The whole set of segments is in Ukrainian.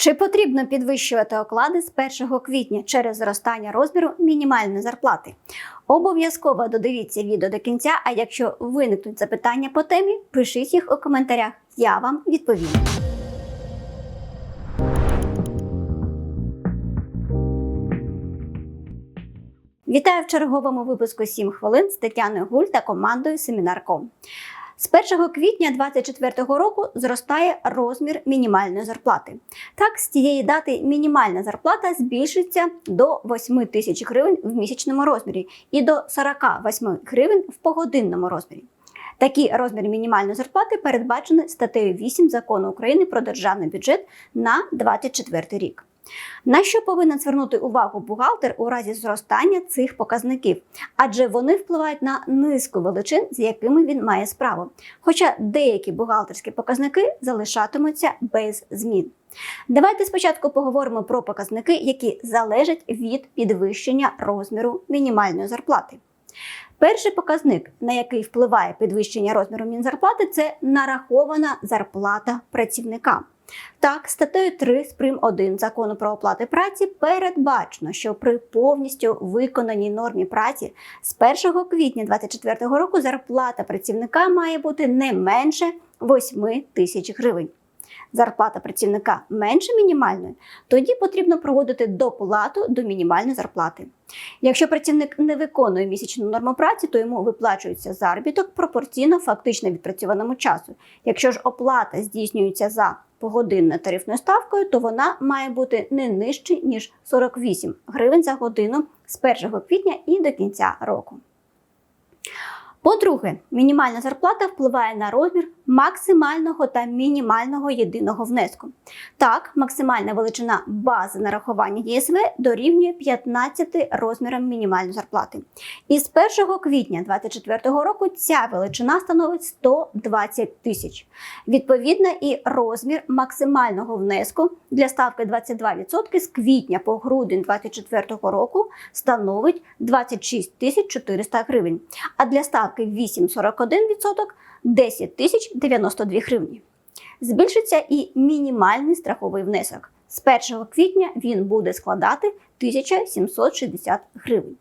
Чи потрібно підвищувати оклади з 1 квітня через зростання розміру мінімальної зарплати? Обов'язково додивіться відео до кінця. А якщо виникнуть запитання по темі, пишіть їх у коментарях. Я вам відповім. Вітаю в черговому випуску «7 хвилин з Тетяною Гуль та командою Семінар.ком. З 1 квітня 2024 року зростає розмір мінімальної зарплати. Так, з цієї дати мінімальна зарплата збільшиться до 8 тисяч гривень в місячному розмірі і до 48 гривень в погодинному розмірі. Такий розмір мінімальної зарплати передбачений статтею 8 закону України про державний бюджет на 2024 рік. На що повинен звернути увагу бухгалтер у разі зростання цих показників, адже вони впливають на низку величин, з якими він має справу. Хоча деякі бухгалтерські показники залишатимуться без змін. Давайте спочатку поговоримо про показники, які залежать від підвищення розміру мінімальної зарплати. Перший показник, на який впливає підвищення розміру мінзарплати, це нарахована зарплата працівника. Так, статтею 3 з прим 1 закону про оплати праці передбачено, що при повністю виконаній нормі праці з 1 квітня 2024 року зарплата працівника має бути не менше 8 тисяч гривень. Зарплата працівника менше мінімальної, тоді потрібно проводити доплату до мінімальної зарплати. Якщо працівник не виконує місячну норму праці, то йому виплачується заробіток пропорційно фактично відпрацьованому часу. Якщо ж оплата здійснюється за погодинною тарифною ставкою, то вона має бути не нижче ніж 48 гривень за годину з 1 квітня і до кінця року. По-друге, мінімальна зарплата впливає на розмір максимального та мінімального єдиного внеску. Так, максимальна величина бази нарахування ЄСВ дорівнює 15 розмірам мінімальної зарплати. І з 1 квітня 2024 року ця величина становить 120 тисяч. Відповідно, і розмір максимального внеску для ставки 22% з квітня по грудень 2024 року становить 26 тисяч 400 гривень. А для ставки 8,41% 10 тисяч 92 гривні. Збільшиться і мінімальний страховий внесок. З 1 квітня він буде складати 1760 гривень.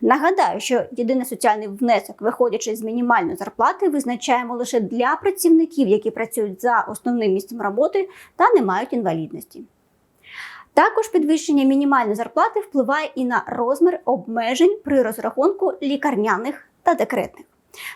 Нагадаю, що єдиний соціальний внесок, виходячи з мінімальної зарплати, визначаємо лише для працівників, які працюють за основним місцем роботи та не мають інвалідності. Також підвищення мінімальної зарплати впливає і на розмір обмежень при розрахунку лікарняних та декретних.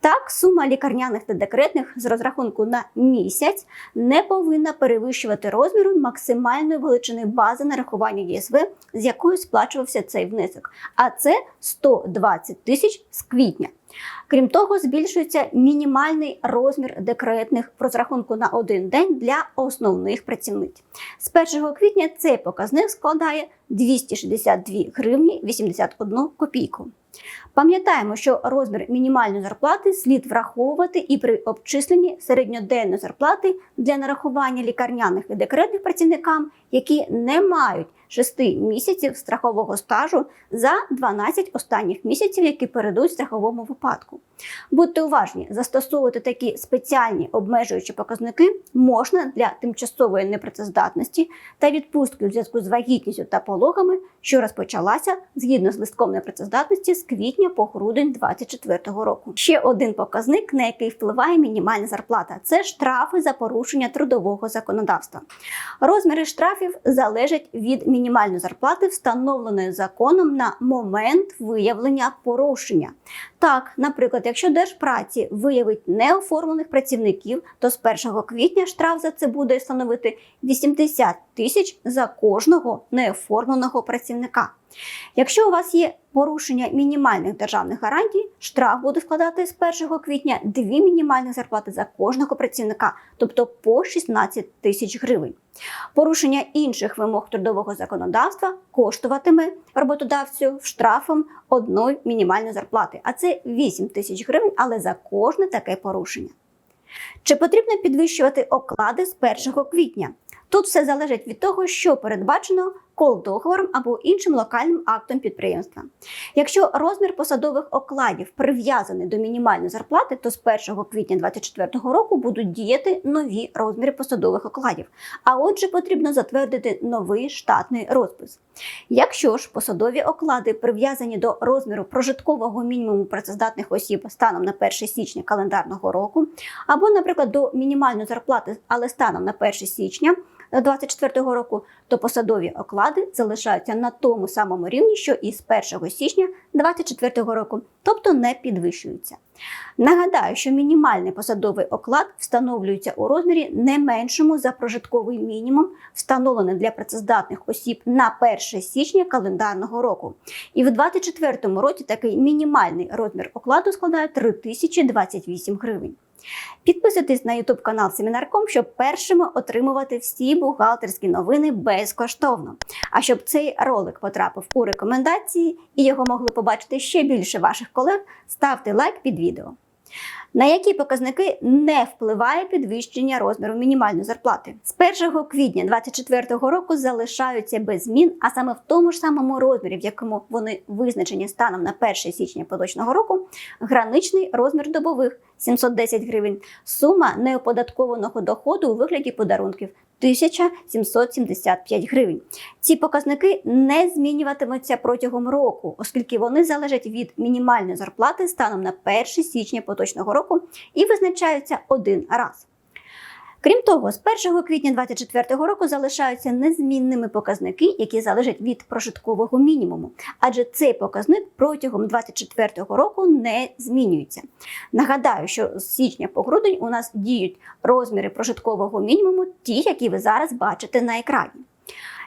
Так, сума лікарняних та декретних з розрахунку на місяць не повинна перевищувати розміру максимальної величини бази нарахування ЄСВ, з якою сплачувався цей внесок, а це 120 тисяч з квітня. Крім того, збільшується мінімальний розмір декретних в розрахунку на один день для основних працівниць. З 1 квітня цей показник складає 262 гривні 81 копійку. Пам'ятаємо, що розмір мінімальної зарплати слід враховувати і при обчисленні середньоденної зарплати для нарахування лікарняних і декретних працівникам, які не мають 6 місяців страхового стажу за 12 останніх місяців, які перейдуть страховому випадку. Будьте уважні, застосовувати такі спеціальні обмежуючі показники можна для тимчасової непрацездатності та відпустки у зв'язку з вагітністю та пологами, що розпочалася згідно з листком непрацездатності з квітня по грудень 2024 року. Ще один показник, на який впливає мінімальна зарплата, це штрафи за порушення трудового законодавства. Розміри штрафів залежать від мінімальної зарплати, встановленої законом на момент виявлення порушення. Так, наприклад, якщо Держпраці виявить неоформлених працівників, то з 1 квітня штраф за це буде становити 80 тисяч за кожного неоформленого працівника. Якщо у вас є порушення мінімальних державних гарантій, штраф буде складати з 1 квітня дві мінімальні зарплати за кожного працівника, тобто по 16 тисяч гривень. Порушення інших вимог трудового законодавства коштуватиме роботодавцю штрафом одної мінімальної зарплати, а це 8 тисяч гривень, але за кожне таке порушення. Чи потрібно підвищувати оклади з 1 квітня? Тут все залежить від того, що передбачено кол-договором або іншим локальним актом підприємства. Якщо розмір посадових окладів прив'язаний до мінімальної зарплати, то з 1 квітня 2024 року будуть діяти нові розміри посадових окладів. А отже, потрібно затвердити новий штатний розпис. Якщо ж посадові оклади прив'язані до розміру прожиткового мінімуму працездатних осіб станом на 1 січня календарного року, або, наприклад, до мінімальної зарплати, але станом на 1 січня 2024 року, то посадові оклади залишаються на тому самому рівні, що і з 1 січня 2024 року, тобто не підвищуються. Нагадаю, що мінімальний посадовий оклад встановлюється у розмірі не меншому за прожитковий мінімум, встановлений для працездатних осіб на 1 січня календарного року. І в 2024 році такий мінімальний розмір окладу складає 3028 гривень. Підписуйтесь на YouTube канал Семінарком, щоб першими отримувати всі бухгалтерські новини безкоштовно. А щоб цей ролик потрапив у рекомендації і його могли побачити ще більше ваших колег, ставте лайк під відео. На які показники не впливає підвищення розміру мінімальної зарплати? З 1 квітня 2024 року залишаються без змін, а саме в тому ж самому розмірі, в якому вони визначені станом на 1 січня поточного року, граничний розмір добових 710 гривень, сума неоподаткованого доходу у вигляді подарунків 1775 гривень. Ці показники не змінюватимуться протягом року, оскільки вони залежать від мінімальної зарплати станом на 1 січня поточного року і визначаються один раз. Крім того, з 1 квітня 2024 року залишаються незмінними показники, які залежать від прожиткового мінімуму, адже цей показник протягом 2024 року не змінюється. Нагадаю, що з січня по грудень у нас діють розміри прожиткового мінімуму, ті, які ви зараз бачите на екрані.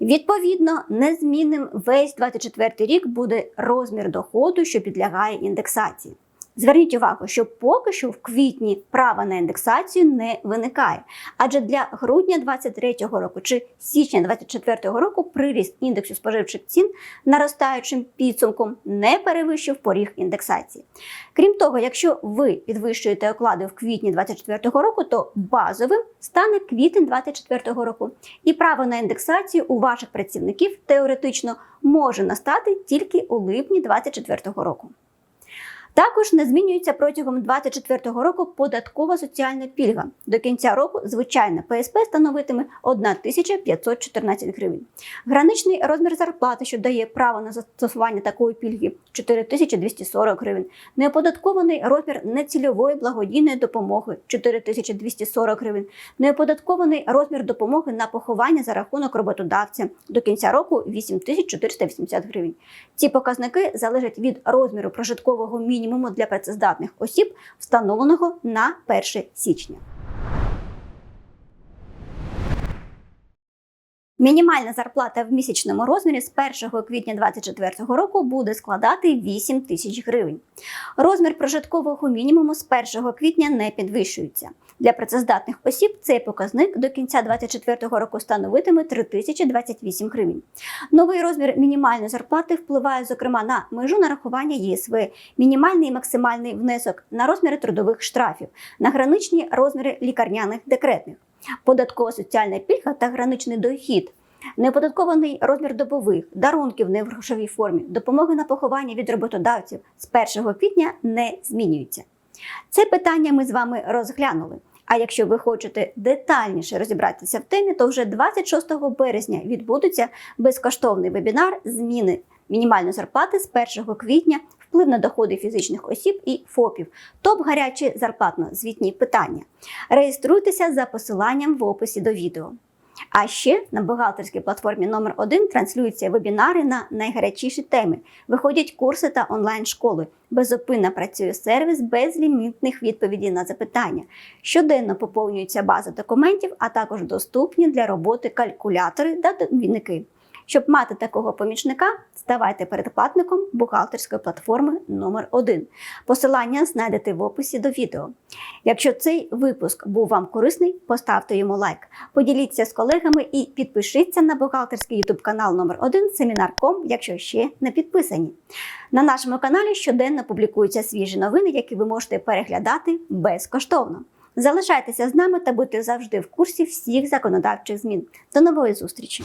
Відповідно, незмінним весь 24 рік буде розмір доходу, що підлягає індексації. Зверніть увагу, що поки що в квітні права на індексацію не виникає, адже для грудня 2023 року чи січня 2024 року приріст індексу споживчих цін наростаючим підсумком не перевищив поріг індексації. Крім того, якщо ви підвищуєте оклади в квітні 2024 року, то базовим стане квітень 2024 року, і право на індексацію у ваших працівників теоретично може настати тільки у липні 2024 року. Також не змінюється протягом 2024 року податкова соціальна пільга. До кінця року звичайна ПСП становитиме 1514 гривень. Граничний розмір зарплати, що дає право на застосування такої пільги 4240 гривень. Неоподаткований розмір нецільової благодійної допомоги 4240 гривень. Неоподаткований розмір допомоги на поховання за рахунок роботодавця до кінця року 8480 гривень. Ці показники залежать від розміру прожиткового мінімуму мінімуму для працездатних осіб, встановленого на 1 січня. Мінімальна зарплата в місячному розмірі з 1 квітня 2024 року буде складати 8 тисяч гривень. Розмір прожиткового мінімуму з 1 квітня не підвищується. Для працездатних осіб цей показник до кінця 2024 року становитиме 3028 гривень. Новий розмір мінімальної зарплати впливає, зокрема, на межу нарахування ЄСВ, мінімальний і максимальний внесок на розміри трудових штрафів, на граничні розміри лікарняних декретних податкова соціальна пільга та граничний дохід, неоподаткований розмір добових, дарунків не в грошовій формі, допомоги на поховання від роботодавців з 1 квітня не змінюються. Це питання ми з вами розглянули. А якщо ви хочете детальніше розібратися в темі, то вже 26 березня відбудеться безкоштовний вебінар зміни мінімальної зарплати з 1 квітня вплив на доходи фізичних осіб і ФОПів, топ гарячі зарплатно-звітні питання. Реєструйтеся за посиланням в описі до відео. А ще на бухгалтерській платформі номер 1 транслюються вебінари на найгарячіші теми. Виходять курси та онлайн-школи. Безупинно працює сервіс безлімітних відповідей на запитання. Щоденно поповнюється база документів, а також доступні для роботи калькулятори та довідники. Щоб мати такого помічника, ставайте передплатником бухгалтерської платформи номер 1 Посилання знайдете в описі до відео. Якщо цей випуск був вам корисний, поставте йому лайк, поділіться з колегами і підпишіться на бухгалтерський YouTube канал номер 1 Семінар.ком, якщо ще не підписані. На нашому каналі щоденно публікуються свіжі новини, які ви можете переглядати безкоштовно. Залишайтеся з нами та будьте завжди в курсі всіх законодавчих змін. До нової зустрічі!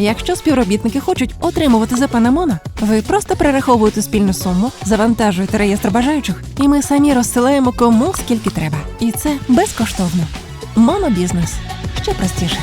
Якщо співробітники хочуть отримувати ЗП на Моно, ви просто перераховуєте спільну суму, завантажуєте реєстр бажаючих, і ми самі розсилаємо кому скільки треба. І це безкоштовно. Монобізнес ще простіше.